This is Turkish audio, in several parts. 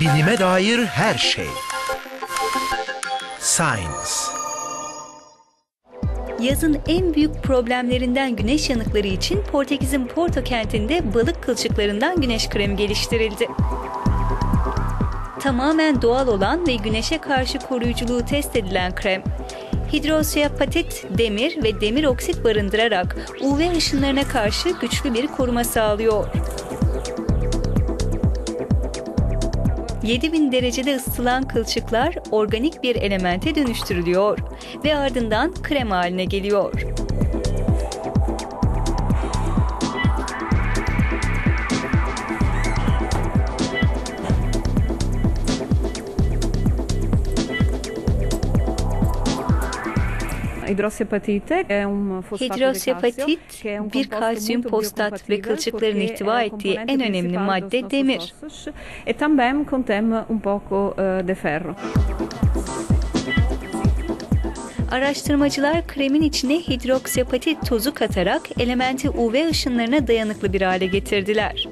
Bilime dair her şey. Science. Yazın en büyük problemlerinden güneş yanıkları için Portekiz'in Porto kentinde balık kılçıklarından güneş kremi geliştirildi. Tamamen doğal olan ve güneşe karşı koruyuculuğu test edilen krem, hidroksiapatit, demir ve demir oksit barındırarak UV ışınlarına karşı güçlü bir koruma sağlıyor. 7000 derecede ısıtılan kılçıklar organik bir elemente dönüştürülüyor ve ardından krem haline geliyor. Um bir composto kalsiyum postat ve kılçıkların ihtiva ettiği en önemli madde demir. E também contém um pouco eh, de ferro. Araştırmacılar kremin içine hidroksiapatit tozu katarak elementi UV ışınlarına dayanıklı bir hale getirdiler.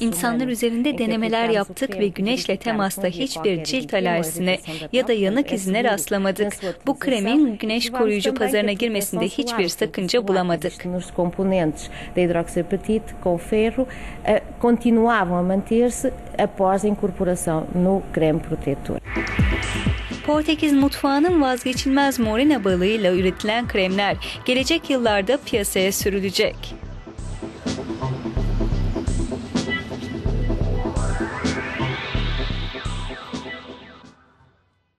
İnsanlar üzerinde denemeler yaptık ve güneşle temasta hiçbir cilt alerjisine ya da yanık izine rastlamadık. Bu kremin güneş koruyucu pazarına girmesinde hiçbir sakınca bulamadık. eh, continuavam a manter-se após a incorporação no creme protetor. Portekiz mutfağının vazgeçilmez morena balığıyla üretilen kremler gelecek yıllarda piyasaya sürülecek.